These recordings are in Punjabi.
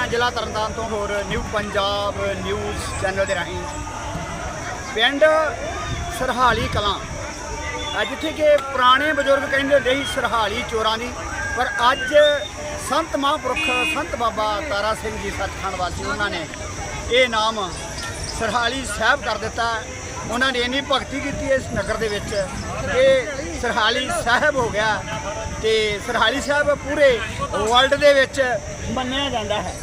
ਹਾਂ ਜ਼ਿਲ੍ਹਾ ਤਰਨਤਾਰਨ ਤੋਂ ਹੋਰ ਨਿਊ ਪੰਜਾਬ ਨਿਊਜ਼ ਚੈਨਲ ਦੇ ਰਾਹੀਂ ਪਿੰਡ ਸਰਹਾਲੀ ਕਲਾਂ। ਅੱਜ ਜਿੱਥੇ ਕਿ ਪੁਰਾਣੇ ਬਜ਼ੁਰਗ ਕਹਿੰਦੇ ਹੁੰਦੇ ਸੀ ਸਰਹਾਲੀ ਚੋਰਾਂ ਦੀ, ਪਰ ਅੱਜ ਸੰਤ ਮਹਾਂਪੁਰਖ ਸੰਤ ਬਾਬਾ ਤਾਰਾ ਸਿੰਘ ਜੀ ਸੱਚਖੰਡ ਵਾਸੀ, ਉਹਨਾਂ ਨੇ ਇਹ ਨਾਮ ਸਰਹਾਲੀ ਸਾਹਿਬ ਕਰ ਦਿੱਤਾ। ਉਹਨਾਂ ਨੇ ਇੰਨੀ ਭਗਤੀ ਕੀਤੀ ਇਸ ਨਗਰ ਦੇ ਵਿੱਚ ਕਿ ਸਰਹਾਲੀ ਸਾਹਿਬ ਹੋ ਗਿਆ ਤੇ ਸਰਹਾਲੀ ਸਾਹਿਬ ਪੂਰੇ ਵਰਲਡ ਦੇ ਵਿੱਚ ਮੰਨਿਆ ਜਾਂਦਾ ਹੈ।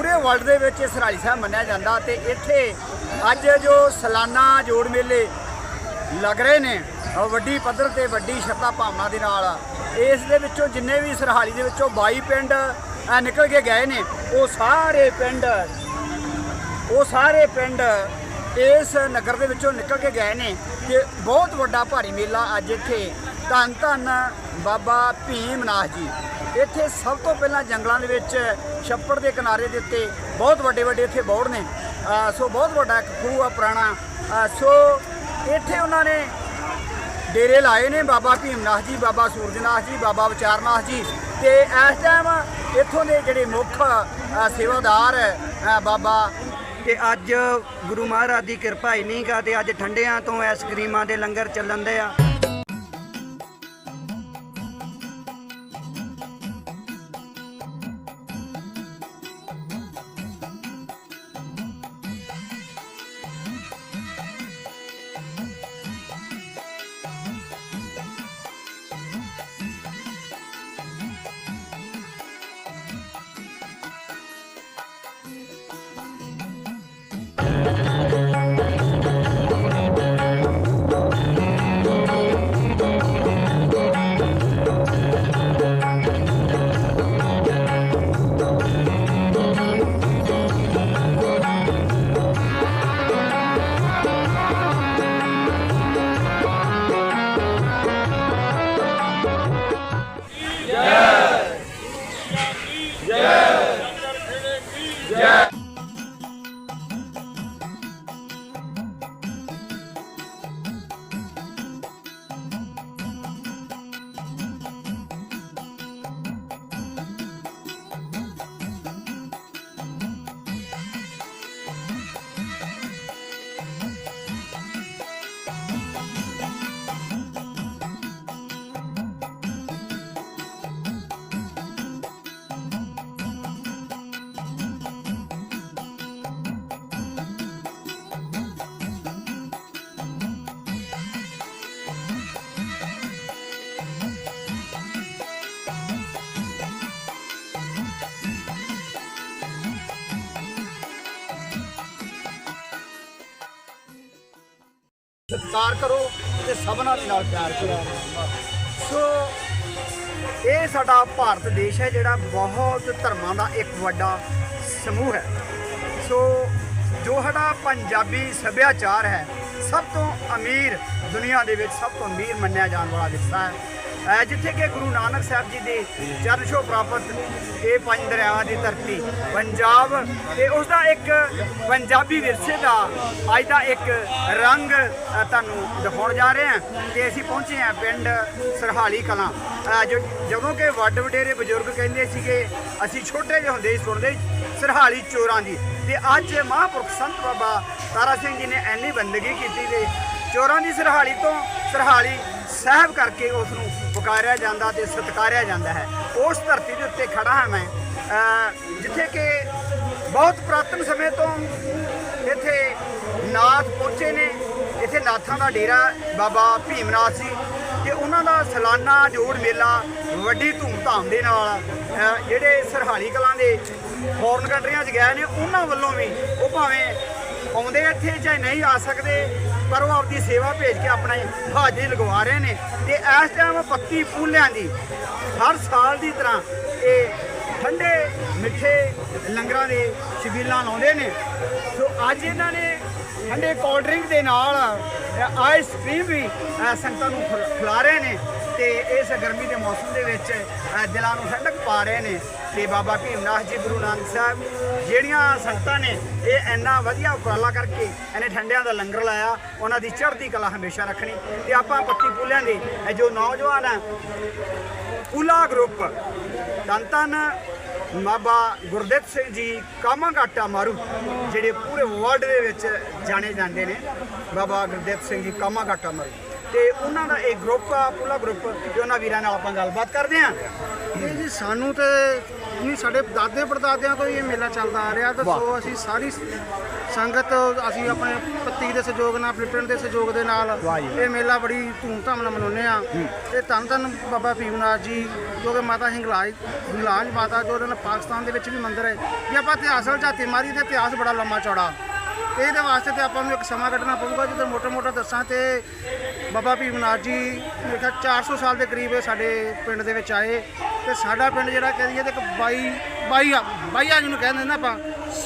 ਪੂਰੇ ਵਰਲਡ ਦੇ ਵਿੱਚ ਇਹ ਸਰਹਾਲੀ ਸਾਹਿਬ ਮੰਨਿਆ ਜਾਂਦਾ ਤੇ ਇੱਥੇ ਅੱਜ ਜੋ ਸਾਲਾਨਾ ਜੋੜ ਮੇਲੇ ਲੱਗ ਰਹੇ ਨੇ ਵੱਡੀ ਪੱਧਰ ਤੇ ਵੱਡੀ ਸ਼ਰਧਾ ਭਾਵਨਾ ਦੇ ਨਾਲ ਇਸ ਦੇ ਵਿੱਚੋਂ ਜਿੰਨੇ ਵੀ ਸਰਹਾਲੀ ਦੇ ਵਿੱਚੋਂ 22 ਪਿੰਡ ਨਿਕਲ ਕੇ ਗਏ ਨੇ, ਉਹ ਸਾਰੇ ਪਿੰਡ, ਉਹ ਸਾਰੇ ਪਿੰਡ ਇਸ ਨਗਰ ਦੇ ਵਿੱਚੋਂ ਨਿਕਲ ਕੇ ਗਏ ਨੇ ਤੇ ਬਹੁਤ ਵੱਡਾ ਭਾਰੀ ਮੇਲਾ ਅੱਜ ਇੱਥੇ ਧੰਨ ਧੰਨ ਬਾਬਾ ਭੀਮ ਨਾਥ ਜੀ। ਇੱਥੇ ਸਭ ਤੋਂ ਪਹਿਲਾਂ ਜੰਗਲਾਂ ਦੇ ਵਿੱਚ ਛੱਪੜ ਦੇ ਕਿਨਾਰੇ ਦੇ ਉੱਤੇ ਬਹੁਤ ਵੱਡੇ ਵੱਡੇ ਇੱਥੇ ਬੋੜ ਨੇ। ਸੋ ਬਹੁਤ ਵੱਡਾ ਇੱਕ ਖੂਹ ਆ ਪੁਰਾਣਾ। ਸੋ ਇੱਥੇ ਉਹਨਾਂ ਨੇ ਡੇਰੇ ਲਾਏ ਨੇ ਬਾਬਾ ਭੀਮਨਾਥ ਜੀ, ਬਾਬਾ ਸੂਰਜਨਾਥ ਜੀ, ਬਾਬਾ ਵਿਚਾਰਨਾਥ ਜੀ ਤੇ ਇਸ ਟਾਈਮ ਇੱਥੋਂ ਦੇ ਜਿਹੜੇ ਮੁੱਖ ਸੇਵਾਦਾਰ ਬਾਬਾ ਤੇ ਅੱਜ ਗੁਰੂ ਮਹਾਰਾਜ ਦੀ ਕਿਰਪਾ ਹੀ ਨਹੀਂ ਗਾ ਤੇ ਅੱਜ ਠੰਡਿਆਂ ਤੋਂ ਆਈਸਕ੍ਰੀਮਾਂ ਦੇ ਲੰਗਰ ਚੱਲਣ ਦੇ ਆ। ਸਤਿਕਾਰ ਕਰੋ ਤੇ ਸਭਨਾਂ ਦੇ ਨਾਲ ਪਿਆਰ ਕਰੋ। ਸੋ, ਇਹ ਸਾਡਾ ਭਾਰਤ ਦੇਸ਼ ਹੈ, ਜਿਹੜਾ ਬਹੁਤ ਧਰਮਾਂ ਦਾ ਇੱਕ ਵੱਡਾ ਸਮੂਹ ਹੈ। ਸੋ, ਜੋ ਸਾਡਾ ਪੰਜਾਬੀ ਸੱਭਿਆਚਾਰ ਹੈ, ਸਭ ਤੋਂ ਅਮੀਰ ਦੁਨੀਆ ਦੇ ਵਿੱਚ ਸਭ ਤੋਂ ਅਮੀਰ ਮੰਨਿਆ ਜਾਣ ਵਾਲਾ ਹਿੱਸਾ ਹੈ। ਜਿੱਥੇ ਕਿ ਗੁਰੂ ਨਾਨਕ ਸਾਹਿਬ ਜੀ ਦੇ ਚਰਨ ਛੋਹ ਪ੍ਰਾਪਤ ਇਹ ਪੰਜ ਦਰਿਆਵਾਂ ਦੀ ਧਰਤੀ, ਪੰਜਾਬ, ਤੇ ਉਸ ਦਾ ਇੱਕ ਪੰਜਾਬੀ ਵਿਰਸੇ ਦਾ ਅੱਜ ਦਾ ਇੱਕ ਰੰਗ ਤੁਹਾਨੂੰ ਦਿਖਾਉਣ ਜਾ ਰਹੇ ਹਾਂ, ਤੇ ਅਸੀਂ ਪਹੁੰਚੇ ਹਾਂ ਪਿੰਡ ਸਰਹਾਲੀ ਕਲਾਂ। ਜੋ- ਜਦੋਂ ਕਿ ਵੱਡ ਵਡੇਰੇ ਬਜ਼ੁਰਗ ਕਹਿੰਦੇ ਸੀਗੇ, ਅਸੀਂ ਛੋਟੇ ਜਿਹੇ ਹੁੰਦੇ ਸੁਣਦੇ ਸਰਹਾਲੀ ਚੋਰਾਂ ਦੀ। ਤੇ ਅੱਜ ਮਹਾਂਪੁਰਖ ਸੰਤ ਬਾਬਾ ਤਾਰਾ ਸਿੰਘ ਜੀ ਨੇ ਐਨੀ ਬੰਦਗੀ ਕੀਤੀ ਤੇ ਚੋਰਾਂ ਦੀ ਸਰਹਾਲੀ ਤੋਂ ਸਰਹਾਲੀ ਸਾਹਿਬ ਕਰਕੇ ਉਸ ਨੂੰ ਪੁਕਾਰਿਆ ਜਾਂਦਾ ਤੇ ਸਤਿਕਾਰਿਆ ਜਾਂਦਾ ਹੈ। ਉਸ ਧਰਤੀ ਦੇ ਉੱਤੇ ਖੜਾ ਹਾਂ ਮੈਂ। ਜਿੱਥੇ ਕਿ ਬਹੁਤ ਪੁਰਾਤਨ ਸਮੇਂ ਤੋਂ ਇੱਥੇ ਨਾਥ ਪਹੁੰਚੇ ਨੇ। ਇੱਥੇ ਨਾਥਾਂ ਦਾ ਡੇਰਾ ਬਾਬਾ ਭੀਮਨਾਥ ਸੀ ਤੇ ਉਹਨਾਂ ਦਾ ਸਾਲਾਨਾ ਜੋੜ ਮੇਲਾ ਵੱਡੀ ਧੂਮਧਾਮ ਦੇ ਨਾਲ ਜਿਹੜੇ ਸਰਹਾਲੀ ਕਲਾਂ ਦੇ ਫੋਰਨ ਕੰਟਰੀਆਂ 'ਚ ਗਏ ਨੇ, ਉਹਨਾਂ ਵੱਲੋਂ ਵੀ ਉਹ ਭਾਵੇਂ ਆਉਂਦੇ ਇੱਥੇ ਜਾਂ ਨਹੀਂ ਆ ਸਕਦੇ ਪਰ ਉਹ ਆਪਦੀ ਸੇਵਾ ਭੇਜ ਕੇ ਆਪਣਾ ਹਾਜ਼ਰੀ ਲਗਵਾ ਰਹੇ ਨੇ ਤੇ ਇਸ ਟਾਈਮ ਪੱਤੀ ਪੂਲਿਆਂ ਦੀ ਹਰ ਸਾਲ ਦੀ ਤਰ੍ਹਾਂ ਇਹ ਠੰਡੇ, ਮਿੱਠੇ ਲੰਗਰਾਂ ਦੇ ਸ਼ਬੀਲਾਂ ਲਾਉਂਦੇ ਨੇ। ਸੋ ਅੱਜ ਇਹਨਾਂ ਨੇ ਠੰਡੇ ਕੋਲਡ ਡਰਿੰਕ ਦੇ ਨਾਲ ਆਈਸ ਕ੍ਰੀਮ ਵੀ ਸੰਗਤਾਂ ਨੂੰ ਖਿਲਾ- ਰਹੇ ਨੇ ਤੇ ਇਸ ਗਰਮੀ ਦੇ ਮੌਸਮ ਦੇ ਵਿੱਚ ਦਿਲਾਂ ਨੂੰ ਠੰਡਕ ਪਾ ਰਹੇ ਨੇ। ਤੇ ਬਾਬਾ ਭੀਮਨਾਥ ਜੀ ਗੁਰੂ ਨਾਨਕ ਸਾਹਿਬ ਜਿਹੜੀਆਂ ਸੰਗਤਾਂ ਨੇ, ਇਹ ਇੰਨਾ ਵਧੀਆ ਉਪਰਾਲਾ ਕਰਕੇ ਇਹਨੇ ਠੰਡਿਆਂ ਦਾ ਲੰਗਰ ਲਾਇਆ, ਉਹਨਾਂ ਦੀ ਚੜ੍ਹਦੀ ਕਲਾ ਹਮੇਸ਼ਾ ਰੱਖਣੀ। ਤੇ ਆਪਾਂ ਪੱਤੀ ਪੁੱਲਿਆਂ ਦੇ, ਇਹ ਜੋ ਨੌਜਵਾਨ ਆ ਪੁਲਾ ਗਰੁੱਪ, ਧੰਨ ਬਾਬਾ ਗੁਰਦੇਵ ਸਿੰਘ ਜੀ ਕਾਮਾਗਾਟਾ ਮਾਰੂ, ਜਿਹੜੇ ਪੂਰੇ ਵਰਲਡ ਦੇ ਵਿੱਚ ਜਾਣੇ ਜਾਂਦੇ ਨੇ। ਬਾਬਾ ਗੁਰਦੇਵ ਸਿੰਘ ਜੀ ਕਾਮਾਗਾਟਾ ਮਾਰੂ। ਤੇ ਉਹਨਾਂ ਦਾ ਇਹ ਗਰੁੱਪ ਆ ਪੂਰਾ ਗਰੁੱਪ ਤੇ ਉਹਨਾਂ ਵੀਰਾਂ ਨਾਲ ਆਪਾਂ ਗੱਲਬਾਤ ਕਰਦੇ ਹਾਂ। ਇਹ ਜੀ ਸਾਨੂੰ ਤੇ ਨਹੀਂ ਸਾਡੇ ਦਾਦੇ ਪੜਦਾਦਿਆਂ ਤੋਂ ਹੀ ਇਹ ਮੇਲਾ ਚੱਲਦਾ ਆ ਰਿਹਾ ਤੇ। ਸੋ ਅਸੀਂ ਸਾਰੀ ਸੰਗਤ ਅਸੀਂ ਆਪਣੇ ਪੱਤੀ ਦੇ ਸਹਿਯੋਗ ਨਾਲ ਪਿੰਡ ਦੇ ਸਹਿਯੋਗ ਦੇ ਨਾਲ। ਇਹ ਮੇਲਾ ਬੜੀ ਧੂਮਧਾਮ ਨਾਲ ਮਨਾਉਂਦੇ ਆ ਤੇ ਧੰਨ ਧੰਨ ਬਾਬਾ ਭੀਮਨਾਥ ਜੀ ਜੋ ਕਿ ਮਾਤਾ ਹਿੰਗਲਾਜ ਹਿੰਗਲਾਜ ਮਾਤਾ ਜੋ ਉਹਨਾਂ ਨੇ ਪਾਕਿਸਤਾਨ ਦੇ ਵਿੱਚ ਵੀ ਮੰਦਿਰ ਹੈ ਜੇ ਆਪਾਂ ਇਤਿਹਾਸ ਵੱਲ ਝਾਤੀ ਮਾਰੀ ਤੇ ਇਤਿਹਾਸ ਬੜਾ ਲੰਮਾ ਚੌੜਾ ਇਹਦੇ ਵਾਸਤੇ ਤੇ ਆਪਾਂ ਨੂੰ ਇੱਕ ਸਮਾਂ ਕੱਢਣਾ ਪਊਗਾ ਜਦੋਂ ਮੋਟਾ ਮੋਟਾ ਦੱਸਾਂ ਤੇ ਬਾਬਾ ਭੀਮਨਾਥ ਜੀ ਮੇਰੇ ਖਿਆਲ 400 ਸਾਲ ਦੇ ਕਰੀਬ ਇਹ ਸਾਡੇ ਪਿੰਡ ਦੇ ਵਿੱਚ ਆਏ। ਤੇ ਸਾਡਾ ਪਿੰਡ ਜਿਹੜਾ ਕਹਿ ਦਈਏ ਤੇ ਇੱਕ ਬਾਈ ਬਾਈਆ ਬਾਈਆ ਜਿਹਨੂੰ ਕਹਿੰਦੇ ਨੇ ਆਪਾਂ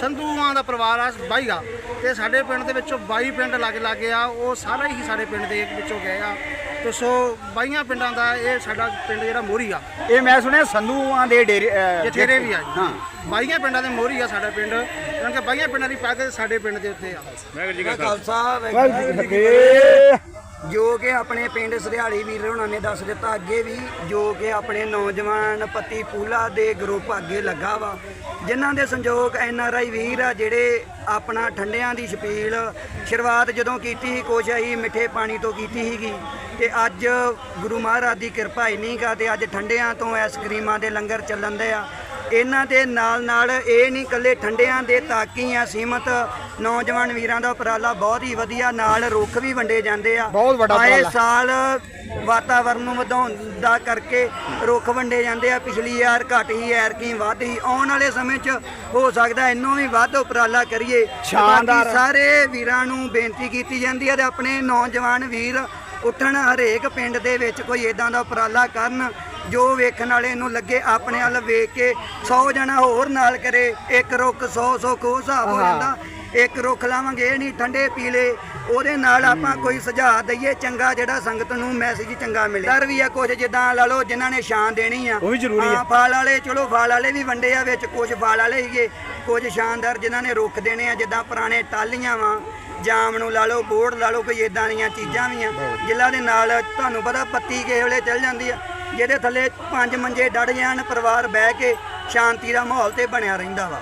ਸੰਧੂਆਂ ਦਾ ਪਰਿਵਾਰ ਆ ਬਾਈਆ। ਤੇ ਸਾਡੇ ਪਿੰਡ ਦੇ ਵਿੱਚੋਂ 22 ਪਿੰਡ ਲਾਗੇ ਲਾਗੇ ਆ ਉਹ ਸਾਰੇ ਹੀ ਸਾਡੇ ਪਿੰਡ ਦੇ ਵਿੱਚੋਂ ਗਏ ਆ। ਤੇ ਸੋ ਬਾਈਆਂ ਪਿੰਡਾਂ ਦਾ ਇਹ ਸਾਡਾ ਪਿੰਡ ਜਿਹੜਾ ਮੋਰੀ ਆ। ਇਹ ਮੈਂ ਸੁਣਿਆ ਸੰਧੂਆਂ ਦੇ ਡੇਰੇ ਜਥੇਰੇ ਵੀ ਆ ਜੀ। ਹਾਂ। ਬਾਈਆਂ ਪਿੰਡਾਂ ਦੇ ਮੋਰੀ ਆ ਸਾਡਾ ਪਿੰਡ। ਕਿਉਂਕਿ ਬਾਈਆਂ ਪਿੰਡਾਂ ਦੀ ਪੱਗ ਸਾਡੇ ਪਿੰਡ ਦੇ ਉੱਤੇ ਆ। ਖਾਲਸਾ ਵਾਹਿਗੁਰੂ ਜੀ ਕੀ ਫਤਿਹ। ਜੋ ਕਿ ਆਪਣੇ ਪਿੰਡ ਸਰਿਆਲੀ ਵੀਰ ਹੋਣਾ ਨੇ ਦੱਸ ਦਿੱਤਾ, ਅੱਗੇ ਵੀ ਜੋ ਕਿ ਆਪਣੇ ਨੌਜਵਾਨ ਪਤੀ ਪੂਲਾ ਦੇ ਗਰੁੱਪ ਅੱਗੇ ਲੱਗਾ ਵਾ, ਜਿਨ੍ਹਾਂ ਦੇ ਸੰਯੋਗ ਐਨ ਆਰ ਆਈ ਵੀਰ ਆ, ਜਿਹੜੇ ਆਪਣਾ ਠੰਡਿਆਂ ਦੀ ਛਪੀਲ ਸ਼ੁਰੂਆਤ ਜਦੋਂ ਕੀਤੀ ਸੀ ਕੋਸ਼ਾਈ ਮਿੱਠੇ ਪਾਣੀ ਤੋਂ ਕੀਤੀ ਸੀਗੀ, ਤੇ ਅੱਜ ਗੁਰੂ ਮਹਾਰਾਜ ਦੀ ਕਿਰਪਾ ਇੰਨੀ ਕਾ ਤੇ ਅੱਜ ਠੰਡਿਆਂ ਤੋਂ ਆਈਸਕ੍ਰੀਮਾਂ ਦੇ ਲੰਗਰ ਚੱਲਣ ਦੇ ਆ ਇਹਨਾਂ ਦੇ ਨਾਲ ਨਾਲ ਇਹ ਨਹੀਂ ਕੱਲੇ ਠੰਡਿਆਂ ਦੇ ਤਾਕੀ ਆ ਸੀਮਤ ਨੌਜਵਾਨ ਵੀਰਾਂ ਦਾ ਉਪਰਾਲਾ ਬਹੁਤ ਹੀ ਵਧੀਆ ਨਾਲ ਰੁੱਖ ਵੀ ਵੰਡੇ ਜਾਂਦੇ ਆ ਬਹੁਤ ਵੱਡਾ ਆਏ। ਸਾਲ ਵਾਤਾਵਰਨ ਨੂੰ ਵਧਾਉਣ ਦਾ ਕਰਕੇ ਰੁੱਖ ਵੰਡੇ ਜਾਂਦੇ ਆ ਪਿਛਲੀ ਵਾਰ ਘੱਟ ਹੀ ਐਰਕੀ ਵੱਧ ਹੀ ਆਉਣ ਵਾਲੇ ਸਮੇਂ 'ਚ ਹੋ ਸਕਦਾ ਇਹਨੂੰ ਵੀ ਵੱਧ ਉਪਰਾਲਾ ਕਰੀਏ ਸ਼ਾਨਦਾਰ। ਸਾਰੇ ਵੀਰਾਂ ਨੂੰ ਬੇਨਤੀ ਕੀਤੀ ਜਾਂਦੀ ਹੈ ਤੇ ਆਪਣੇ ਨੌਜਵਾਨ ਵੀਰ ਉੱਠਣ ਹਰੇਕ ਪਿੰਡ ਦੇ ਵਿੱਚ ਕੋਈ ਇਦਾਂ ਦਾ ਉਪਰਾਲਾ ਕਰਨ ਜੋ ਵੇਖਣ ਵਾਲੇ ਨੂੰ ਲੱਗੇ ਆਪਣੇ ਵੱਲ ਵੇਖ ਕੇ 100 ਜਣਾ ਹੋਰ ਨਾਲ ਕਰੇ ਇੱਕ ਰੁੱਖ 100 100 ਕੋ ਹਿਸਾਬ ਹੋ। ਜਾਂਦਾ। ਇੱਕ ਰੁੱਖ ਲਾਵਾਂਗੇ ਇਹ ਨਹੀਂ ਠੰਡੇ ਪੀਲੇ ਉਹਦੇ ਨਾਲ ਆਪਾਂ ਕੋਈ ਸੁਝਾਅ ਦਈਏ ਚੰਗਾ ਜਿਹੜਾ ਸੰਗਤ ਨੂੰ ਮੈਸੇਜ ਚੰਗਾ ਮਿਲੇ। ਦਰ ਵੀ ਆ ਕੁਝ ਜਿੱਦਾਂ ਲਾ ਲਓ ਜਿਨ੍ਹਾਂ ਨੇ ਸ਼ਾਨ ਦੇਣੀ ਆ। ਉਹ ਵੀ ਜ਼ਰੂਰੀ ਆ। ਫਲ ਵਾਲੇ ਚਲੋ ਫਲ ਵਾਲੇ ਵੀ ਵੰਡੇ ਆ ਵਿੱਚ ਕੁਝ ਫਲ ਵਾਲੇ ਹੀਗੇ ਕੁਝ ਸ਼ਾਨਦਾਰ ਜਿਨ੍ਹਾਂ ਨੇ ਰੁੱਖ ਦੇਣੇ ਆ ਜਿੱਦਾਂ ਪੁਰਾਣੇ ਟਾਲੀਆਂ ਵਾ ਜਾਮ ਨੂੰ ਲਾ ਲਓ ਬੋੜ ਲਾ ਲਓ ਕੋਈ ਇਦਾਂ ਦੀਆਂ ਚੀਜ਼ਾਂ ਵੀ ਆ। ਜਿਨ੍ਹਾਂ ਦੇ ਨਾਲ ਤੁਹਾਨੂੰ ਪਤਾ ਪੱਤੀ ਕਿਸੇ ਵੇਲੇ ਚੱਲ ਜਾਂਦੀ ਆ। ਜਿਹਦੇ ਥੱਲੇ ਪੰਜ ਮੰਜੇ ਡੜ ਜਾਣ ਪਰਿਵਾਰ ਬਹਿ ਕੇ ਸ਼ਾਂਤੀ ਦਾ ਮਾਹੌਲ ਤੇ ਬਣਿਆ ਰਹਿੰਦਾ ਵਾ।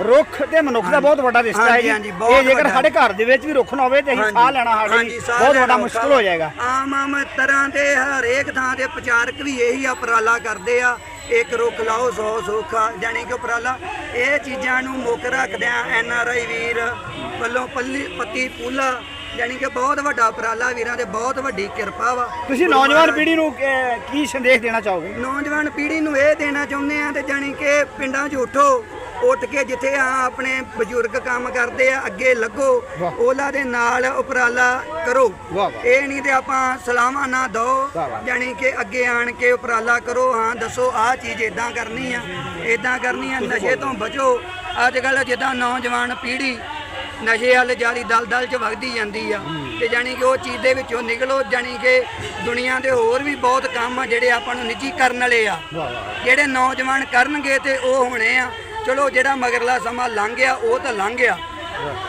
ਰੁੱਖ ਤੇ ਮਨੁੱਖ ਦਾ ਬਹੁਤ ਵੱਡਾ ਰਿਸ਼ਤਾ ਹੈ ਜੀ। ਇਹ ਜੇਕਰ। ਸਾਡੇ ਘਰ ਦੇ ਵਿੱਚ ਵੀ ਰੁੱਖ ਨਾ ਹੋਵੇ ਤੇ ਅਸੀਂ ਸਾਹ ਲੈਣਾ ਸਾਡੇ ਬਹੁਤ ਵੱਡਾ ਮੁਸ਼ਕਲ। ਹੋ ਜਾਏਗਾ। ਆਮ ਆਮ ਤਰ੍ਹਾਂ ਦੇ ਹਰੇਕ ਥਾਂ ਦੇ ਪ੍ਰਚਾਰਕ ਵੀ ਇਹੀ ਉਪਰਾਲਾ ਕਰਦੇ ਆ। ਇੱਕ ਰੁੱਖ ਲਾਓ 100 ਸੋਖਾ ਜਾਣੀ ਕਿ ਉਪਰਾਲਾ। ਇਹ ਚੀਜ਼ਾਂ ਨੂੰ ਮੁੱਖ ਰੱਖਦਿਆਂ ਐਨ ਆਰ ਆਈ ਵੀਰ ਵੱਲੋਂ ਪੱਲੀ ਪੱਤੀ ਪੂਲਾ ਜਾਣੀ ਕਿ ਬਹੁਤ ਵੱਡਾ ਉਪਰਾਲਾ ਵੀਰਾਂ ਦੇ ਬਹੁਤ ਵੱਡੀ ਕਿਰਪਾ ਵਾ ਤੁਸੀਂ ਨੌਜਵਾਨ ਪੀੜ੍ਹੀ ਨੂੰ ਅਹ, ਕੀ ਸੰਦੇਸ਼ ਦੇਣਾ ਚਾਹੋਗੇ ਨੌਜਵਾਨ ਪੀੜ੍ਹੀ ਨੂੰ ਇਹ ਦੇਣਾ ਚਾਹੁੰਦੇ ਆ ਤੇ ਜਾਣੀ ਕਿ ਪਿੰਡਾਂ 'ਚ ਉਠੋ ਉੱਠ ਕੇ ਜਿੱਥੇ ਆ ਆਪਣੇ ਬਜ਼ੁਰਗ ਕੰਮ ਕਰਦੇ ਆ ਅੱਗੇ ਲੱਗੋ ਵਾਹ। ਉਹਨਾਂ ਦੇ ਨਾਲ ਉਪਰਾਲਾ ਕਰੋ ਵਾਹ, ਵਾਹ। ਇਹ ਨਹੀਂ ਤੇ ਆਪਾਂ ਸਲਾਹਾਂ ਨਾ ਦੋ ਵਾਹ, ਵਾਹ। ਜਾਣੀ ਕਿ ਅੱਗੇ ਆਣ ਕੇ ਉਪਰਾਲਾ ਕਰੋ ਹਾਂ ਦੱਸੋ ਆਹ ਚੀਜ਼ ਇਦਾਂ ਕਰਨੀ ਆ ਇਦਾਂ ਕਰਨੀ ਆ ਨਸ਼ੇ ਤੋਂ ਬਚੋ ਅੱਜ ਕੱਲ ਜਿੱਦਾਂ ਨੌਜਵਾਨ ਪੀੜ੍ਹੀ ਨਸ਼ੇ ਵਾਲੇ ਜਿਆਦੀ ਦਲਦਲ ਚ ਵਗਦੀ ਜਾਂਦੀ ਆ। ਤੇ ਜਾਣੀ ਕਿ ਉਹ ਚੀਜ਼ ਦੇ ਵਿੱਚੋਂ ਨਿਕਲੋ ਜਾਣੀ ਕਿ ਦੁਨੀਆ ਦੇ ਹੋਰ ਵੀ ਬਹੁਤ ਕੰਮ ਆ ਜਿਹੜੇ ਆਪਾਂ ਨੂੰ ਨਿੱਜੀ ਕਰਨ ਵਾਲੇ ਆ। ਜਿਹੜੇ ਨੌਜਵਾਨ ਕਰਨਗੇ ਤੇ ਉਹ ਹੋਣੇ ਆ। ਚਲੋ ਜਿਹੜਾ ਮਗਰਲਾ ਸਮਾਂ ਲੰਘ ਗਿਆ ਉਹ ਤਾਂ ਲੰਘ ਗਿਆ।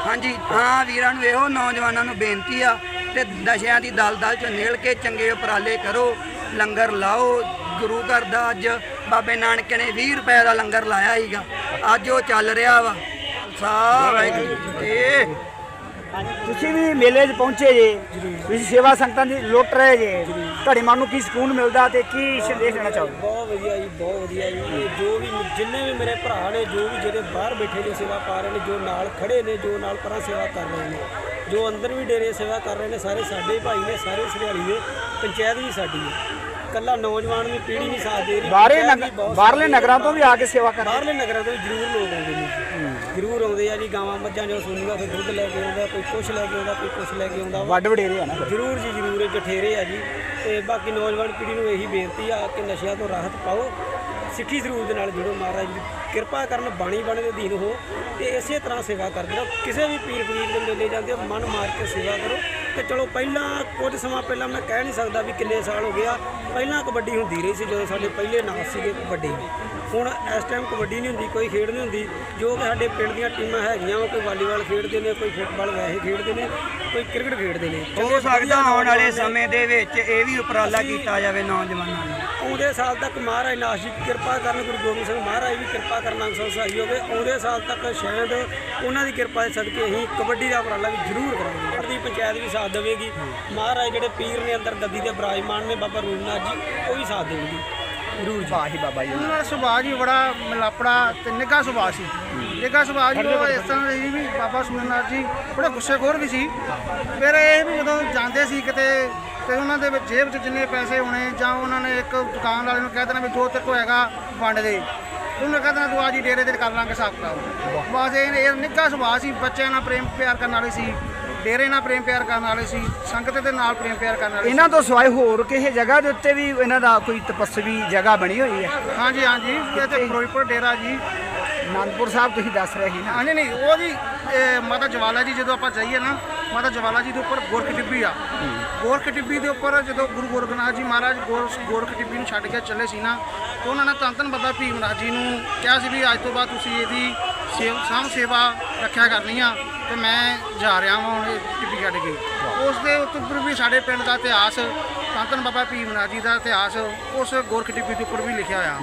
ਹਾਂਜੀ ਹਾਂ ਵੀਰਾਂ ਨੂੰ ਇਹੋ ਨੌਜਵਾਨਾਂ ਨੂੰ ਬੇਨਤੀ ਆ ਤੇ ਨਸ਼ਿਆਂ ਦੀ ਦਲਦਲ ਚੋਂ ਨਿਕਲ ਕੇ ਚੰਗੇ ਉਪਰਾਲੇ ਕਰੋ ਲੰਗਰ ਲਾਓ। ਗੁਰੂ ਘਰ ਦਾ ਅੱਜ ਬਾਬੇ ਨਾਨਕ ਨੇ 20 ਰੁਪਏ ਦਾ ਲੰਗਰ ਲਾਇਆ ਸੀਗਾ। ਅੱਜ ਉਹ ਚੱਲ ਰਿਹਾ ਵਾ। ਵਾਹਿਗੁਰੂ ਜੀ ਕੀ ਫਤਿਹ। ਤੁਸੀਂ ਵੀ ਮੇਲੇ 'ਚ ਪਹੁੰਚੇ ਜੇ ਤੁਸੀਂ ਸੇਵਾ ਸੰਗਤਾਂ ਦੀ ਲੁੱਟ ਰਹੇ ਜੇ ਤੁਹਾਡੇ ਮਨ ਨੂੰ ਕੀ ਸਕੂਨ ਮਿਲਦਾ ਤੇ ਕੀ ਸੰਦੇਸ਼ ਦੇਣਾ ਚਾਹੋਗੇ ਬਹੁਤ ਵਧੀਆ ਜੀ ਬਹੁਤ ਵਧੀਆ ਜੀ ਇਹ ਜੋ ਵੀ ਜਿੰਨੇ ਵੀ ਮੇਰੇ ਭਰਾ ਨੇ ਜੋ ਵੀ ਜਿਹੜੇ ਬਾਹਰ ਬੈਠੇ ਨੇ ਸੇਵਾ ਪਾ ਰਹੇ ਨੇ ਜੋ ਨਾਲ ਖੜੇ ਨੇ ਜੋ ਨਾਲ ਪਰਾਂ ਸੇਵਾ ਕਰ ਰਹੇ ਨੇ ਜੋ ਅੰਦਰ ਵੀ ਡੇਰੇ ਸੇਵਾ ਕਰ ਰਹੇ ਨੇ ਸਾਰੇ ਸਾਡੇ ਭਾਈ ਨੇ ਸਾਰੇ ਸਰਿਆਲੀ ਨੇ ਪੰਚਾਇਤ ਵੀ ਸਾਡੀ ਹੈ ਕੱਲਾ ਨੌਜਵਾਨ ਵੀ ਪੀੜ੍ਹੀ ਨਹੀਂ ਸਾਥ ਦੇ ਰਹੀ ਬਾਹਰਲੇ। ਨਗਰਾਂ ਤੋਂ ਵੀ ਆ ਕੇ ਸੇਵਾ ਕਰ ਬਾਹਰਲੇ ਨਗਰਾਂ ਤੋਂ ਵੀ ਜ਼ਰੂਰ ਲੋਕ ਆਉਂਦੇ ਨੇ। ਜ਼ਰੂਰ ਆਉਂਦੇ ਆ ਜੀ ਗਾਵਾਂ ਮੱਝਾਂ ਜੋ ਸੁਣੀਆਂ ਫਿਰ ਦੁੱਧ ਲੈ ਕੇ ਆਉਂਦਾ ਕੋਈ ਕੁਛ ਲੈ ਕੇ ਆਉਂਦਾ ਕੋਈ ਕੁਛ ਲੈ ਕੇ ਆਉਂਦਾ। ਵਾ ਵੱਡ ਵਡੇਰੇ ਆ ਨਾ ਫਿਰ। ਜ਼ਰੂਰ ਜੀ ਜ਼ਰੂਰ ਇਹ ਜਠੇਰੇ ਆ ਜੀ। ਤੇ ਬਾਕੀ ਨੌਜਵਾਨ ਪੀੜ੍ਹੀ ਨੂੰ ਇਹੀ ਬੇਨਤੀ ਆ ਕਿ ਨਸ਼ਿਆਂ ਤੋਂ ਰਾਹਤ ਪਾਓ। ਸਿੱਖੀ ਸਰੂਪ ਦੇ ਨਾਲ ਜੁੜੋ ਮਹਾਰਾਜ ਦੀ ਕਿਰਪਾ ਕਰਨ ਬਾਣੀ ਬਾਣੇ ਦੇ ਅਧੀਨ ਹੋ ਤੇ ਇਸੇ ਤਰ੍ਹਾਂ ਸੇਵਾ ਕਰਦੇ ਰਹੋ ਕਿਸੇ ਵੀ ਪੀਰ ਫਰੀਦ ਦੇ ਮੇਲੇ ਜਾਂਦੇ ਹੋ ਮਨ ਮਾਰ ਕੇ ਸੇਵਾ ਕਰੋ। ਤੇ ਚਲੋ ਪਹਿਲਾਂ ਕੁਝ ਸਮਾਂ ਪਹਿਲਾਂ ਮੈਂ ਕਹਿ ਨਹੀਂ ਸਕਦਾ ਵੀ ਕਿੰਨੇ ਸਾਲ ਹੋ ਗਿਆ। ਪਹਿਲਾਂ ਕਬੱਡੀ ਹੁੰਦੀ ਰਹੀ ਸੀ ਜਦੋਂ ਸਾਡੇ ਪਹਿਲੇ ਨਾਂ ਸੀਗੇ ਕਬੱਡੀ। ਹੁਣ ਇਸ ਟਾਈਮ ਕਬੱਡੀ ਨਹੀਂ ਹੁੰਦੀ ਕੋਈ ਖੇਡ ਨਹੀਂ ਹੁੰਦੀ। ਜੋ ਕਿ ਸਾਡੇ ਪਿੰਡ ਦੀਆਂ ਟੀਮਾਂ ਹੈਗੀਆਂ ਵਾ ਕੋਈ ਵਾਲੀਬਾਲ ਖੇਡਦੇ ਨੇ ਕੋਈ ਫੁੱਟਬਾਲ ਵੈਸੇ ਖੇਡਦੇ ਨੇ ਕੋਈ ਕ੍ਰਿਕਟ ਖੇਡਦੇ ਨੇ। ਹੋ ਸਕਦਾ ਆਉਣ ਵਾਲੇ। ਸਮੇਂ ਦੇ ਵਿੱਚ ਇਹ ਵੀ ਉਪਰਾਲਾ ਕੀਤਾ ਜਾਵੇ ਨੌਜਵਾਨਾਂ ਨੂੰ। ਆਉਂਦੇ ਸਾਲ ਤੱਕ ਮਹਾਰਾਜ ਨਾਸ਼ ਜੀ ਕਿਰਪਾ ਕਰਨ, ਗੁਰੂ ਗੋਬਿੰਦ ਸਿੰਘ ਮਹਾਰਾਜ ਵੀ ਕਿਰਪਾ ਕਰਨ ਅੰਗ ਸਹਾਈ ਹੋਵੇ, ਆਉਂਦੇ ਸਾਲ ਤੱਕ ਸ਼ਾਇਦ ਉਹਨਾਂ ਦੀ ਕਿਰਪਾ ਦੇ ਸਦਕੇ ਅਸੀਂ ਕਬੱਡੀ ਦਾ ਉਪਰਾਲਾ ਵੀ ਜ਼ਰੂਰ ਕਰਾਂਗੇ। ਸਾਡੀ ਪੰਚਾਇਤ ਵੀ ਸਾਥ ਦੇਵੇਗੀ। ਮਹਾਰਾਜ ਜਿਹੜੇ ਪੀਰ ਨੇ ਅੰਦਰ ਗੱਦੀ ਤੇ ਬਰਾਜਮਾਨ ਨੇ, ਬਾਬਾ ਰੂਪਨਾਥ ਜੀ, ਉਹ ਵੀ ਸਾਥ ਦੇਣਗੇ। ਜ਼ਰੂਰ ਜੀ। ਵਾਹੀ ਬਾਬਾ ਜੀ ਉਹਨਾਂ ਦਾ ਸੁਭਾਅ ਜੀ ਬੜਾ ਮਿਲਾਪੜਾ ਤੇ ਨਿੱਘਾ ਸੁਭਾਅ ਸੀ। ਨਿੱਘਾ ਸੁਭਾਅ ਜੀ, ਉਹ ਇਸ ਤਰ੍ਹਾਂ ਸੀ ਵੀ ਬਾਬਾ ਸੁਮਨਨਾਥ ਜੀ, ਬੜੇ ਗੁੱਸੇਖੋਰ ਵੀ ਸੀ। ਫਿਰ ਇਹ ਵੀ ਜਦੋਂ ਜਾਂਦੇ ਸੀ ਕਿਤੇ ਤੇ ਉਹਨਾਂ ਦੇ ਵਿੱਚ ਜੇਬ 'ਚ ਜਿੰਨੇ ਪੈਸੇ ਹੋਣੇ ਜਾਂ ਉਹਨਾਂ ਨੇ ਇੱਕ ਦੁਕਾਨ ਵਾਲੇ ਨੂੰ ਕਹਿ ਦੇਣਾ ਵੀ ਜੋ ਤੇਰੇ ਕੋਲ ਹੈਗਾ ਵੰਡ ਦੇ। ਉਹਨੇ ਕਹਿ ਦੇਣਾ ਤੂੰ ਆ ਜੀ ਡੇਰੇ ਤੇ ਕਰ ਲਾਂਗੇ ਹਿਸਾਬ ਕਿਤਾਬ। ਬਸ ਇਹ ਇਹ ਨਿੱਘਾ ਸੁਭਾਅ ਸੀ ਬੱਚਿਆਂ ਨਾਲ ਪ੍ਰੇਮ ਪਿਆਰ ਕਰਨ ਵਾਲੇ ਸੀ ਡੇਰੇ ਨਾਲ ਪ੍ਰੇਮ ਪਿਆਰ ਕਰਨ ਵਾਲੇ ਸੀ ਸੰਗਤ ਦੇ ਨਾਲ ਪ੍ਰੇਮ ਪਿਆਰ ਕਰਨ ਵਾਲੇ ਇਹਨਾਂ ਤੋਂ ਸਿਵਾਏ ਹੋਰ ਕਿਸੇ ਜਗ੍ਹਾ ਦੇ ਉੱਤੇ ਵੀ ਇਹਨਾਂ ਦਾ ਕੋਈ ਤਪਸਵੀ ਜਗ੍ਹਾ ਬਣੀ ਹੋਈ ਹੈ? ਹਾਂਜੀ ਹਾਂਜੀ ਇਹ ਤੇ ਫਿਰੋਜ਼ਪੁਰ ਡੇਰਾ ਜੀ। ਅਨੰਦਪੁਰ ਸਾਹਿਬ ਤੁਸੀਂ ਦੱਸ ਰਹੇ ਸੀ ਨਾ। ਹਾਂਜੀ ਨਹੀਂ ਉਹ ਜੀ, ਇਹ ਮਾਤਾ ਜਵਾਲਾ ਜੀ, ਜਦੋਂ ਆਪਾਂ ਜਾਈਏ ਨਾ, ਮਾਤਾ ਜਵਾਲਾ ਜੀ ਦੇ ਉੱਪਰ ਗੋਰਖ ਟਿੱਬੀ ਆ। ਗੋਰਖ ਟਿੱਬੀ ਦੇ ਉੱਪਰ ਜਦੋਂ ਗੁਰੂ ਗੋਰਖਨਾਥ ਜੀ ਮਹਾਰਾਜ ਗੋਰ- ਗੋਰਖ ਟਿੱਬੀ ਨੂੰ ਛੱਡ ਕੇ ਚੱਲੇ ਸੀ ਨਾ, ਤੇ ਉਹਨਾਂ ਨੇ ਧੰਨ ਧੰਨ ਬਾਬਾ ਭੀਮਨਾਥ ਜੀ ਨੂੰ ਕਿਹਾ ਸੀ ਵੀ ਅੱਜ ਤੋਂ ਬਾਅਦ ਤੁਸੀਂ ਇਹਦੀ ਸੇਵ, ਸਾਂਭ ਸੇਵਾ ਰੱਖਿਆ ਕਰਨੀ ਆ, ਤੇ ਮੈਂ ਜਾ ਰਿਹਾ ਹਾਂ ਹੁਣ ਇਹ ਟਿੱਬੀ ਛੱਡ ਕੇ। ਉਸ ਦੇ ਉੱਪਰ ਵੀ ਸਾਡੇ ਪਿੰਡ ਦਾ ਇਤਿਹਾਸ ਧੰਨ ਧੰਨ ਬਾਬਾ ਭੀਮਨਾਥ ਜੀ ਦਾ ਇਤਿਹਾਸ, ਉਸ ਗੋਰਖ ਟਿੱਬੀ ਦੇ ਉੱਪਰ ਵੀ ਲਿਖਿਆ ਹੋਇਆ।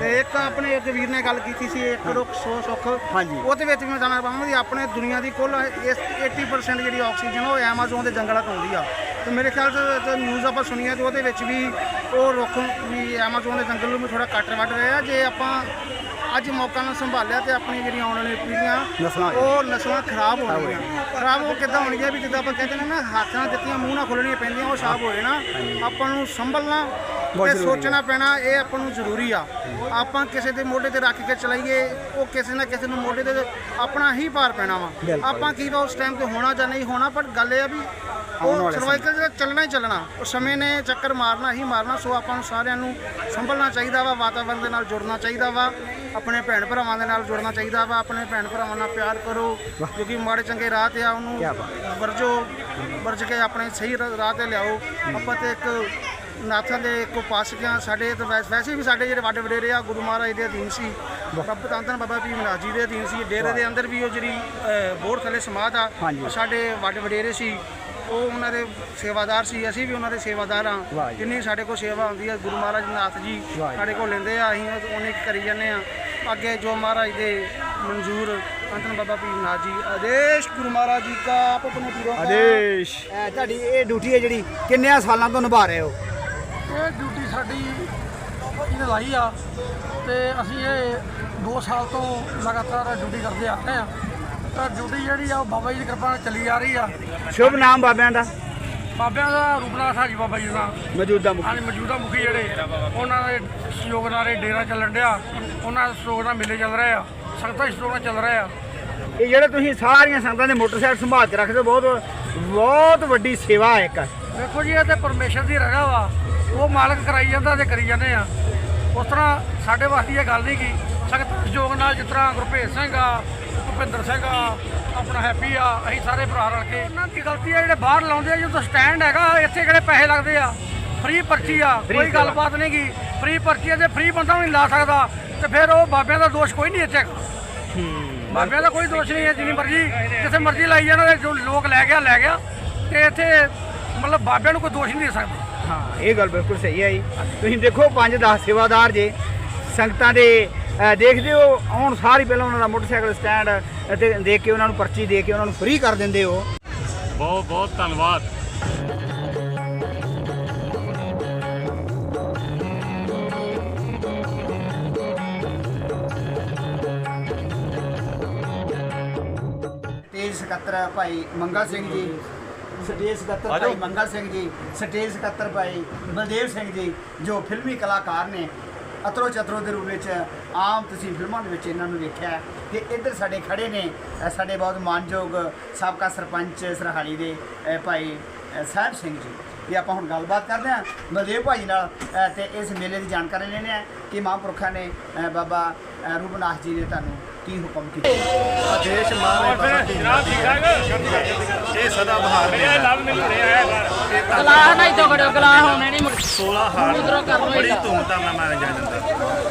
ਤੇ ਇੱਕ ਆਪਣੇ ਇੱਕ ਵੀਰ ਨੇ ਗੱਲ ਕੀਤੀ ਸੀ ਇੱਕ ਰੁੱਖ ਸੌ ਸੁੱਖ। ਹਾਂਜੀ। ਉਹਦੇ ਵਿੱਚ ਵੀ ਮੈਂ ਜਾਣਨਾ ਚਾਹਾਂਗਾ ਵੀ ਆਪਣੇ ਦੁਨੀਆ ਦੀ ਕੁੱਲ ਇਸ 80% ਜਿਹੜੀ ਆਕਸੀਜਨ ਉਹ ਐਮਾਜ਼ੋਨ ਦੇ ਜੰਗਲਾਂ ਤੋਂ ਆਉਂਦੀ ਆ। ਤੇ ਮੇਰੇ ਖਿਆਲ ਚ ਨਿਊਜ਼ ਆਪਾਂ ਸੁਣੀ ਆ ਤੇ ਉਹਦੇ ਵਿੱਚ ਵੀ ਉਹ ਰੁੱਖ ਵੀ ਐਮਾਜ਼ੋਨ ਦੇ ਜੰਗਲ ਨੂੰ ਵੀ ਥੋੜਾ ਕੱਟ ਵੱਢ ਰਹੇ ਆ। ਜੇ ਆਪਾਂ ਅੱਜ ਮੌਕਾ ਨਾਲ ਸੰਭਾਲਿਆ ਤੇ ਆਪਣੀ ਜਿਹੜੀਆਂ ਆਉਣ ਵਾਲੀਆਂ ਪੀੜ੍ਹੀਆਂ ਨਸਲਾਂ ਉਹ ਨਸਲਾਂ ਖਰਾਬ ਹੋਣਗੀਆਂ ਖਰਾਬ ਉਹ ਕਿੱਦਾਂ ਹੋਣਗੀਆਂ ਵੀ ਜਿੱਦਾਂ ਆਪਾਂ ਕਹਿੰਦੇ ਨੇ ਨਾ ਹੱਥ ਦਿੱਤੀਆਂ ਮੂੰਹ ਨਾਲ ਖੋਲਣੀਆਂ ਪੈਂਦੀਆਂ ਉਹ ਸਾਫ਼ ਹੋਏ ਨਾ ਆਪਾਂ ਨੂੰ ਸੰਭਲਣਾ ਤੇ ਸੋਚਣਾ ਪੈਣਾ ਇਹ ਆਪਾਂ ਨੂੰ ਜ਼ਰੂਰੀ ਆ। ਆਪਾਂ ਕਿਸੇ ਦੇ ਮੋਢੇ ਤੇ ਰੱਖ ਕੇ ਚਲਾਈਏ ਉਹ ਕਿਸੇ ਨਾ ਕਿਸੇ ਨੂੰ ਮੋਢੇ ਤੇ ਆਪਣਾ ਹੀ ਭਾਰ ਪੈਣਾ ਵਾ। ਆਪਾਂ ਕੀ ਵਾ ਉਸ ਟਾਈਮ ਤੇ ਹੋਣਾ ਜਾਂ ਨਹੀਂ ਹੋਣਾ ਪਰ ਗੱਲ ਇਹ ਆ ਵੀ ਉਹ ਸਰਵਾਈਕਲ ਜਿਹੜਾ ਚੱਲਣਾ ਹੀ ਚੱਲਣਾ। ਉਹ ਸਮੇਂ ਨੇ ਚੱਕਰ ਮਾਰਨਾ ਹੀ ਮਾਰਨਾ ਸੋ ਆਪਾਂ ਨੂੰ ਸਾਰਿਆਂ ਨੂੰ ਸੰਭਲਣਾ ਚਾਹੀਦਾ ਵਾ ਵਾਤਾਵਰਣ ਦੇ ਨਾਲ ਜੁੜਨਾ ਚਾਹੀਦਾ ਵਾ ਆਪਣੇ ਭੈਣ ਭਰਾਵਾਂ ਦੇ ਨਾਲ ਜੁੜਨਾ ਚਾਹੀਦਾ ਵਾ ਆਪਣੇ ਭੈਣ ਭਰਾਵਾਂ ਨਾਲ ਪਿਆਰ ਕਰੋ ਜੋ ਕਿ ਮਾੜੇ ਚੰਗੇ ਰਾਹ ਤੇ ਆ ਉਹਨੂੰ ਵਰਜੋ ਵਰਜ ਕੇ ਆਪਣੇ ਸਹੀ ਰ- ਰਾਹ ਤੇ ਲਿਆਓ। ਆਪਾਂ ਤੇ ਇੱਕ ਨਾਥਾਂ ਦੇ ਇੱਕ ਉਪਾਸਕ ਆ ਸਾਡੇ ਤੇ ਵੈਸ- ਵੈਸੇ ਵੀ ਸਾਡੇ ਜਿਹੜੇ ਵੱਡੇ ਵਡੇਰੇ ਆ ਗੁਰੂ ਮਹਾਰਾਜ ਦੇ ਅਧੀਨ ਸੀ। ਧੰਨ ਧੰਨ ਬਾਬਾ ਭੀਮ ਜੀ ਦੇ ਅਧੀਨ ਸੀ ਡੇਰੇ ਦੇ ਅੰਦਰ ਵੀ ਉਹ ਜਿਹੜੀ ਬੋਰ ਥੱਲੇ ਸਮਾਧ ਆ ਹਾਂਜੀ। ਉਹ ਸਾਡੇ ਵੱਡੇ ਵਡੇਰੇ ਸੀ। ਉਹ ਉਹਨਾਂ ਦੇ ਸੇਵਾਦਾਰ ਸੀ ਅਸੀਂ ਵੀ ਉਹਨਾਂ ਦੇ ਸੇਵਾਦਾਰ ਵਾਹ ਜੀ। ਜਿੰਨੀ ਸਾਡੇ ਕੋਲ ਸੇਵਾ ਹੁੰਦੀ ਹੈ ਗੁਰੂ ਮਹਾਰਾਜ ਨਾਥ ਜੀ ਵਾਹ ਜੀ। ਸਾਡੇ ਕੋਲ ਲੈਂਦੇ ਆ ਅਸੀਂ ਉਹਨੇ ਕਰੀ ਜਾਂਦੇ ਆ ਅੱਗੇ ਜੋ ਮਹਾਰਾਜ ਦੇ ਮਨਜ਼ੂਰ ਅੰਤਨ ਬਾਬਾ ਭੀਮਨਾਥ ਜੀ ਆਦੇਸ਼ ਗੁਰੂ ਮਹਾਰਾਜ ਜੀ ਕਾ ਆਪ ਆਪਣੇ ਪੀਰੋਂ ਕਾ ਆਦੇਸ਼। ਤੁਹਾਡੀ ਇਹ ਡਿਊਟੀ ਹੈ ਜਿਹੜੀ ਕਿੰਨਿਆਂ ਸਾਲਾਂ ਤੋਂ ਨਿਭਾ ਰਹੇ ਹੋ? ਇਹ ਡਿਊਟੀ ਸਾਡੀ ਇਹਨੇ ਲਾਈ ਆ ਤੇ ਅਸੀਂ ਇਹ 2 ਸਾਲ ਤੋਂ ਲਗਾਤਾਰ ਡਿਊਟੀ ਕਰਦੇ ਆ ਰਹੇ ਆ। ਤਾਂ ਡਿਊਟੀ ਜਿਹੜੀ ਆ ਉਹ ਬਾਬਾ ਜੀ ਦੀ ਕਿਰਪਾ ਨਾਲ ਚੱਲੀ ਆ ਰਹੀ ਆ। ਸ਼ੁਭ ਨਾਮ ਬਾਬਿਆਂ ਦਾ? ਬਾਬਿਆਂ ਦਾ ਰੂਪਨਾਥ ਆ ਜੀ ਬਾਬਾ ਜੀ ਦਾ। ਮੌਜੂਦਾ ਮੁਖੀ। ਹਾਂਜੀ ਮੌਜੂਦਾ ਮੁਖੀ ਜਿਹੜੇ ਉਹਨਾਂ ਦੇ ਸਹਿਯੋਗ ਨਾਲ ਇਹ ਡੇਰਾ ਚੱਲਣ ਡਿਆ। ਉਹਨਾਂ ਦੇ ਸਹਿਯੋਗ ਨਾਲ ਮੇਲੇ ਚੱਲ ਰਹੇ ਆ। ਸੰਗਤਾਂ ਦੇ ਸਹਿਯੋਗ ਨਾਲ ਚੱਲ ਰਹੇ ਆ। ਇਹ ਜਿਹੜੇ ਤੁਸੀਂ ਸਾਰੀਆਂ ਸੰਗਤਾਂ ਦੇ ਮੋਟਰਸਾਈਕਲ ਸੰਭਾਲ ਕੇ ਰੱਖਦੇ ਹੋ ਬਹੁਤ ਬਹੁਤ ਵੱਡੀ ਸੇਵਾ ਹੈ ਇੱਕ। ਦੇਖੋ ਜੀ ਇਹ ਤੇ ਪਰਮੇਸ਼ਰ ਦੀ ਰਗਾ ਵਾ। ਉਹ ਮਾਲਕ ਕਰਾਈ ਜਾਂਦਾ ਤੇ ਕਰੀ ਜਾਂਦੇ ਆ। ਉਸ ਤਰ੍ਹਾਂ ਸਾਡੇ ਵਾਸਤੇ ਇਹ ਗੱਲ ਨਹੀਂ ਕੀ ਸਖਤ ਸਹਿਯੋਗ ਨਾਲ ਜਿਸ ਤਰ੍ਹਾਂ ਗੁਰਭੇਜ ਸਿੰਘ ਆ ਭੁਪਿੰਦਰ ਸਿੰਘ ਆ ਆਪਣਾ ਹੈਪੀ ਆ ਅਸੀਂ ਸਾਰੇ ਭਰਾ ਰਲ ਕੇ। ਉਹਨਾਂ ਦੀ ਗਲਤੀ ਆ ਜਿਹੜੇ ਬਾਹਰ ਲਾਉਂਦੇ ਆ ਜਦੋਂ ਸਟੈਂਡ ਹੈਗਾ ਇੱਥੇ ਕਿਹੜੇ ਪੈਸੇ ਲੱਗਦੇ ਆ? ਫ੍ਰੀ ਪਰਚੀ ਆ ਕੋਈ ਗੱਲਬਾਤ ਨਹੀਂ ਗੀ। ਫ੍ਰੀ ਪਰਚੀ ਆ ਤੇ ਫ੍ਰੀ ਬੰਦਾ ਨਹੀਂ ਲਾ ਸਕਦਾ ਤੇ ਫਿਰ ਉਹ ਬਾਬਿਆਂ ਦਾ ਦੋਸ਼ ਕੋਈ ਨਹੀਂ ਇੱਥੇ। ਹੈਗਾ ਬਾਬਿਆਂ ਦਾ ਕੋਈ ਦੋਸ਼ ਨਹੀਂ ਹੈ ਜਿੰਨੀ ਮਰਜ਼ੀ ਜਿੱਥੇ ਮਰਜ਼ੀ ਲਾਈ ਜਾਣਾ ਜੋ ਲੋਕ ਲੈ ਗਿਆ ਲੈ ਗਿਆ। ਤੇ ਇੱਥੇ ਮਤਲਬ ਬਾਬਿਆਂ ਨੂੰ ਕੋਈ ਦੋਸ਼ ਨਹੀਂ ਦੇ ਸਕਦਾ। ਹਾਂ ਇਹ ਗੱਲ ਬਿਲਕੁਲ ਸਹੀ ਹੈ ਜੀ। ਤੁਸੀਂ ਦੇਖੋ 5-10 ਸੇਵਾਦਾਰ ਜੇ ਸੰਗਤਾਂ ਦੇ ਦੇਖਦੇ ਹੋ ਆਉਣ ਸਾਰੀ ਪਹਿਲਾਂ ਉਹਨਾਂ ਦਾ ਮੋਟਰਸਾਈਕਲ ਸਟੈਂਡ ਤੇ ਦੇਖ ਕੇ ਉਹਨਾਂ ਨੂੰ ਪਰਚੀ ਦੇ ਕੇ ਉਹਨਾਂ ਨੂੰ ਫ੍ਰੀ ਕਰ ਦਿੰਦੇ ਹੋ। ਬਹੁਤ ਬਹੁਤ ਧੰਨਵਾਦ। ਸਟੇਜ ਸਕੱਤਰ ਭਾਈ ਮੰਗਲ ਸਿੰਘ ਜੀ। ਸਟੇਜ ਸਕੱਤਰ ਭਾਈ ਮੰਗਲ ਸਿੰਘ ਜੀ ਸਟੇਜ ਸਕੱਤਰ ਭਾਈ ਬਲਦੇਵ ਸਿੰਘ ਜੀ ਜੋ ਫਿਲਮੀ ਕਲਾਕਾਰ ਨੇ। ਅਤਰੋ ਚਤਰੋ ਦੇ ਰੂਪ ਵਿੱਚ ਆਮ ਤੁਸੀਂ ਫਿਲਮਾਂ ਦੇ ਵਿੱਚ ਇਹਨਾਂ ਨੂੰ ਵੇਖਿਆ ਹੈ। ਤੇ ਇੱਧਰ ਸਾਡੇ ਖੜੇ ਨੇ ਸਾਡੇ ਬਹੁਤ ਮਾਨਯੋਗ ਸਾਬਕਾ ਸਰਪੰਚ ਸਰਹਾਲੀ ਦੇ ਭਾਈ ਸਾਹਿਬ ਸਿੰਘ ਜੀ ਤੇ ਆਪਾਂ ਹੁਣ ਗੱਲਬਾਤ ਕਰਦੇ ਹਾਂ ਬਲਦੇਵ ਭਾਈ ਨਾਲ ਅ, ਤੇ ਇਸ ਮੇਲੇ ਦੀ ਜਾਣਕਾਰੀ ਲੈਣੇ ਆ ਕਿ ਮਹਾਂਪੁਰਖਾਂ ਨੇ ਬਾਬਾ ਅ, ਰੂਪਨਾਥ ਜੀ ਨੇ ਤੁਹਾਨੂੰ ਕੀ ਹੁਕਮ ਕੀਤਾ? ਦੇਸ਼ ਮਹਾਰਾਜ ਬਾਬਾ ਜਨਾਬ ਠੀਕ ਠਾਕ? ਇਹ ਸਦਾ ਬਹਾਰ ਇਹ ਮੇਲਾ ਲਾਲ ਮੈਨੂੰ ਲੈ ਆਇਆ ਗਲਾਸ ਨਹੀਂ ਖੜਿਓ ਗਲਾਸ ਹੋਣੇ ਨਹੀਂ ਮੁੜ 16 ਹਾਰ ਬੜੀ ਧੂਮਧਾਮ ਨਾਲ ਮਨਾਇਆ ਜਾਂਦਾ।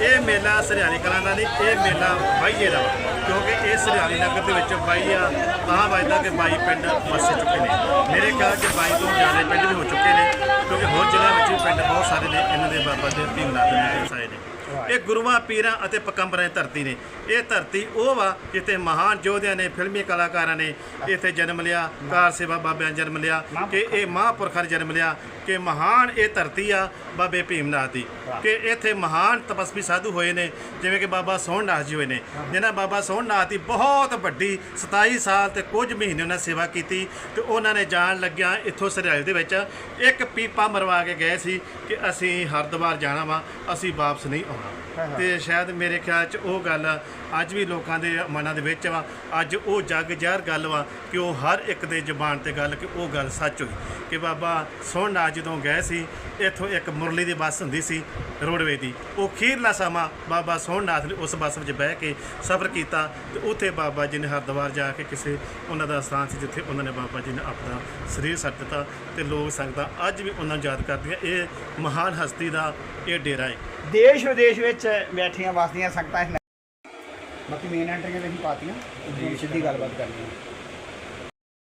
ਇਹ ਮੇਲਾ ਸਰਿਆਲੀ ਕਲਾਂ ਦਾ ਨਹੀਂ ਇਹ ਮੇਲਾ ਬਾਈਏ ਦਾ। ਕਿਉਂਕਿ ਇਹ ਸਰਿਆਲੀ ਨਗਰ ਦੇ ਵਿੱਚ ਬਾਈ ਆ ਤਾਂ ਵੱਜਦਾ ਕਿ ਬਾਈ ਪਿੰਡ ਵਸੇ ਚੁੱਕੇ ਨੇ। ਮੇਰੇ ਖਿਆਲ 'ਚ ਬਾਈ ਤੋਂ ਜ਼ਿਆਦਾ ਪਿੰਡ ਵੀ ਹੋ ਚੁੱਕੇ ਨੇ। ਕਿਉਂਕਿ ਹੋਰ ਜ਼ਿਲ੍ਹਿਆਂ ਵਿੱਚ ਵੀ ਪਿੰਡ ਬਹੁਤ ਸਾਰੇ ਨੇ ਇਹਨਾਂ ਦੇ ਬਾਬਾ ਦੇ ਭੀਮਨਾਥ ਦੇ ਨਗਰ ਵਸਾਏ ਨੇ। ਇਹ ਗੁਰੂਆਂ ਪੀਰਾਂ ਅਤੇ ਪਕੰਬਰਾਂ ਦੀ ਧਰਤੀ ਨੇ। ਇਹ ਧਰਤੀ ਉਹ ਵਾ ਜਿੱਥੇ ਮਹਾਨ ਯੋਧਿਆਂ ਨੇ ਫਿਲਮੀ ਕਲਾਕਾਰਾਂ ਨੇ ਇੱਥੇ ਜਨਮ ਲਿਆ ਕਾਰ ਸੇਵਾ ਬਾਬਿਆਂ ਜਨਮ ਲਿਆ ਕਿ ਇਹ ਮਹਾਂਪੁਰਖਾਂ ਨੇ ਜਨਮ ਲਿਆ। ਕਿ ਮਹਾਨ ਇਹ ਧਰਤੀ ਆ ਬਾਬੇ ਭੀਮਨਾਥ ਦੀ ਕਿ ਇੱਥੇ ਮਹਾਨ ਤਪਸਵੀ ਸਾਧੂ ਹੋਏ ਨੇ ਜਿਵੇਂ ਕਿ ਬਾਬਾ ਸੋਹਣਨਾਥ ਜੀ ਹੋਏ ਨੇ। ਜਿਨ੍ਹਾਂ ਬਾਬਾ ਸੋਹਣਨਾਥ ਦੀ ਬਹੁਤ ਵੱਡੀ 27 ਸਾਲ ਤੇ ਕੁਝ ਮਹੀਨੇ ਉਹਨਾਂ ਸੇਵਾ ਕੀਤੀ ਤੇ ਉਹਨਾਂ ਨੇ ਜਾਣ ਲੱਗਿਆ ਇੱਥੋਂ ਸਰਿਆਲ ਦੇ ਵਿੱਚ ਇੱਕ ਪੀਪਾ ਮਰਵਾ ਕੇ ਗਏ ਸੀ ਕਿ ਅਸੀਂ ਹਰਿਦੁਆਰ ਜਾਣਾ ਵਾ ਅਸੀਂ ਵਾਪਸ ਨਹੀਂ ਆਉਣਾ। ਤੇ ਸ਼ਾਇਦ ਮੇਰੇ ਖਿਆਲ 'ਚ ਉਹ ਗੱਲ ਅੱਜ ਵੀ ਲੋਕਾਂ ਦੇ ਮਨਾਂ ਦੇ ਵਿੱਚ ਵਾ ਅੱਜ ਉਹ ਜੱਗ ਜ਼ਹਿਰ ਗੱਲ ਵਾ ਕਿ ਉਹ ਹਰ ਇੱਕ ਦੇ ਜ਼ੁਬਾਨ ਤੇ ਗੱਲ ਕਿ ਉਹ ਗੱਲ ਸੱਚ ਹੋਈ। ਕਿ ਬਾਬਾ ਸੋਹਣਨਾਥ ਜਦੋਂ ਗਏ ਸੀ, ਇੱਥੋਂ ਇੱਕ ਮੁਰਲੀ ਦੀ ਬੱਸ ਹੁੰਦੀ ਸੀ ਰੋਡਵੇ ਦੀ। ਉਹ ਖੀਰਲਾ ਸਮਾਂ ਬਾਬਾ ਸੋਹਣਨਾਥ ਨੇ ਉਸ ਬੱਸ ਵਿੱਚ ਬਹਿ ਕੇ ਸਫ਼ਰ ਕੀਤਾ ਤੇ ਉੱਥੇ ਬਾਬਾ ਜੀ ਨੇ ਹਰਿਦੁਆਰ ਜਾ ਕੇ ਕਿਸੇ ਉਹਨਾਂ ਦਾ ਸਥਾਨ ਸੀ ਜਿੱਥੇ ਉਹਨਾਂ ਨੇ ਬਾਬਾ ਜੀ ਨੇ ਆਪਣਾ ਸਰੀਰ ਛੱਡ ਦਿੱਤਾ ਤੇ ਲੋਕ ਸੰਗਤਾਂ ਅੱਜ ਵੀ ਉਹਨਾਂ ਨੂੰ ਯਾਦ ਕਰਦੀਆਂ। ਇਹ ਮਹਾਨ ਹਸਤੀ ਦਾ ਇਹ ਡੇਰਾ ਹੈ। ਦੇਸ਼ ਵਿਦੇਸ਼ ਵਿੱਚ ਬੈਠੀਆਂ ਵਸਦੀਆਂ ਸੰਗਤਾਂ ਇਸ ਬਾਕੀ ਮੇਨ ਐਂਟਰੀਆਂ ਨਹੀਂ ਪਾਤੀਆਂ ਸਿੱਧੀ ਗੱਲਬਾਤ ਕਰਨੀ ਹੈ।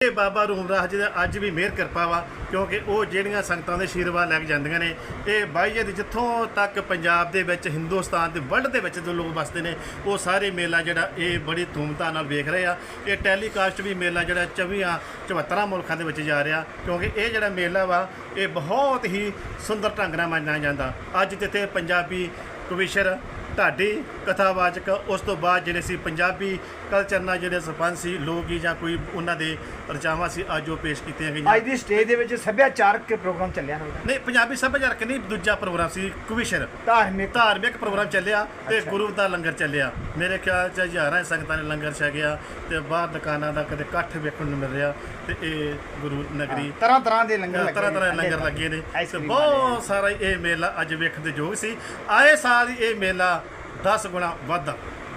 ਇਹ ਬਾਬਾ ਰੂਮਰਾਜ ਜੀ ਦਾ ਅੱਜ ਵੀ ਮਿਹਰ ਕਿਰਪਾ ਵਾ, ਕਿਉਂਕਿ ਉਹ ਜਿਹੜੀਆਂ ਸੰਗਤਾਂ ਦੇ ਆਸ਼ੀਰਵਾਦ ਲੈ ਕੇ ਜਾਂਦੀਆਂ ਨੇ, ਇਹ ਬਾਈਏ ਦੇ ਜਿੱਥੋਂ ਤੱਕ ਪੰਜਾਬ ਦੇ ਵਿੱਚ, ਹਿੰਦੁਸਤਾਨ ਦੇ ਵਰਲਡ ਦੇ ਵਿੱਚ ਜੋ ਲੋਕ ਵਸਦੇ ਨੇ, ਉਹ ਸਾਰੇ ਮੇਲਾ ਜਿਹੜਾ, ਇਹ ਬੜੀ ਧੂਮਧਾਮ ਨਾਲ ਵੇਖ ਰਹੇ ਆ। ਇਹ ਟੈਲੀਕਾਸਟ ਵੀ ਮੇਲਾ ਜਿਹੜਾ 24 74 ਮੁਲਕਾਂ ਦੇ ਵਿੱਚ ਜਾ ਰਿਹਾ, ਕਿਉਂਕਿ ਇਹ ਜਿਹੜਾ ਮੇਲਾ ਵਾ, ਇਹ ਬਹੁਤ ਹੀ ਸੁੰਦਰ ਢੰਗ ਨਾਲ ਮਨਾਇਆ ਜਾਂਦਾ। ਅੱਜ ਜਿੱਥੇ ਪੰਜਾਬੀ ਕਵਿਸ਼ਰ ਢਾਡੀ ਕਥਾਵਾਚਕ ਉਸ ਤੋਂ ਬਾਅਦ ਜਿਹੜੇ ਸੀ ਪੰਜਾਬੀ ਕਲਚਰ ਨਾਲ ਜਿਹੜੇ ਸਰਪੰਚ ਸੀ ਲੋਕ ਗੀਤ ਜਾਂ ਕੋਈ ਉਹਨਾਂ ਦੇ ਰਚਾਵਾਂ ਸੀ ਅੱਜ ਉਹ ਪੇਸ਼ ਕੀਤੀਆਂ ਗਈਆਂ। ਅੱਜ ਦੀ ਸਟੇਜ ਦੇ ਵਿੱਚ ਸੱਭਿਆਚਾਰਕ ਪ੍ਰੋਗਰਾਮ ਚੱਲਿਆ ਹੋਇਆ। ਨਹੀਂ ਪੰਜਾਬੀ ਸੱਭਿਆਚਾਰਕ ਨਹੀਂ ਦੂਜਾ ਪ੍ਰੋਗਰਾਮ ਸੀ ਕਵਿਸ਼ਰ ਧਾਰਮਿਕ। ਧਾਰਮਿਕ ਪ੍ਰੋਗਰਾਮ ਚੱਲਿਆ ਤੇ। ਗੁਰੂ ਦਾ ਲੰਗਰ ਚੱਲਿਆ। ਮੇਰੇ ਖਿਆਲ ਚ ਹਜ਼ਾਰਾਂ ਸੰਗਤਾਂ ਨੇ ਲੰਗਰ ਛਕਿਆ ਤੇ ਬਾਹਰ ਦੁਕਾਨਾਂ ਦਾ ਕਦੇ ਇਕੱਠ ਵੇਖਣ ਨੂੰ ਮਿਲ ਰਿਹਾ ਤੇ ਇਹ ਗੁਰੂ ਨਗਰੀ ਤਰ੍ਹਾਂ ਤਰ੍ਹਾਂ ਦੇ ਲੰਗਰ ਲੱਗੇ ਤਰ੍ਹਾਂ ਤਰ੍ਹਾਂ ਲੰਗਰ ਲੱਗੇ ਨੇ ਤੇ ਬਹੁਤ ਸਾਰਾ ਇਹ ਮੇਲਾ ਅੱਜ ਵੇਖਣ ਦੇ ਯੋਗ ਸੀ। ਆਏ ਸਾਲ ਹੀ ਇਹ ਮੇਲਾ 10 ਗੁਣਾ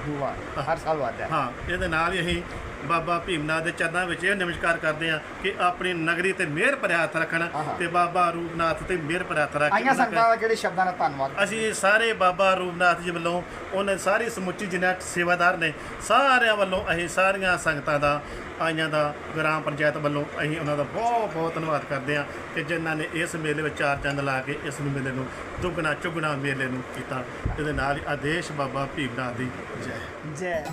ਵਾਲੇ। ਵਾਹ, ਹਰ ਸਾਲ ਵਾਦਾ ਹਾਂ ਇਹਦੇ ਨਾਲ ਹੀ ਅਸੀਂ ਬਾਬਾ ਭੀਮਨਾਥ ਦੇ ਚਰਨਾਂ ਵਿੱਚ ਇਹ ਨਮਸਕਾਰ ਕਰਦੇ ਹਾਂ ਕਿ ਆਪਣੀ ਨਗਰੀ ਤੇ ਮਿਹਰ ਭਰਿਆ ਹੱਥ ਰੱਖਣ। ਤੇ ਬਾਬਾ ਰੂਪਨਾਥ ਤੇ ਮਿਹਰ ਭਰਿਆ ਹੱਥ ਰੱਖ ਆਈਆਂ ਸੰਗਤਾਂ ਦਾ ਕਿਹੜੇ ਸ਼ਬਦਾਂ ਨਾਲ ਧੰਨਵਾਦ ਅਸੀਂ ਸਾਰੇ ਬਾਬਾ ਰੂਪਨਾਥ ਜੀ ਵੱਲੋਂ ਉਹਨਾਂ ਸਾਰੀ ਸਮੁੱਚੀ ਜਿੰਨਾ ਸੇਵਾਦਾਰ ਨੇ ਸਾਰਿਆਂ ਵੱਲੋਂ ਅਸੀਂ ਸਾਰੀਆਂ ਸੰਗਤਾਂ ਦਾ ਆਈਆਂ ਦਾ ਗ੍ਰਾਮ ਪੰਚਾਇਤ ਵੱਲੋਂ ਅਸੀਂ ਉਹਨਾਂ ਦਾ ਬਹੁਤ ਬਹੁਤ ਧੰਨਵਾਦ ਕਰਦੇ ਹਾਂ ਕਿ ਜਿਨ੍ਹਾਂ ਨੇ ਇਸ ਮੇਲੇ ਵਿੱਚ ਚਾਰ ਚੰਦ ਲਾ ਕੇ ਇਸ ਨੂੰ ਮੇਲੇ ਨੂੰ ਦੁੱਗਣਾ ਚੁੱਗਣਾ ਮੇਲੇ ਨੂੰ ਕੀਤਾ। ਇਹਦੇ ਨਾਲ ਹੀ ਆਦੇਸ਼ ਬਾਬਾ ਭੀਮਨਾਥ ਦੀ ਜੈ। ਜੈ।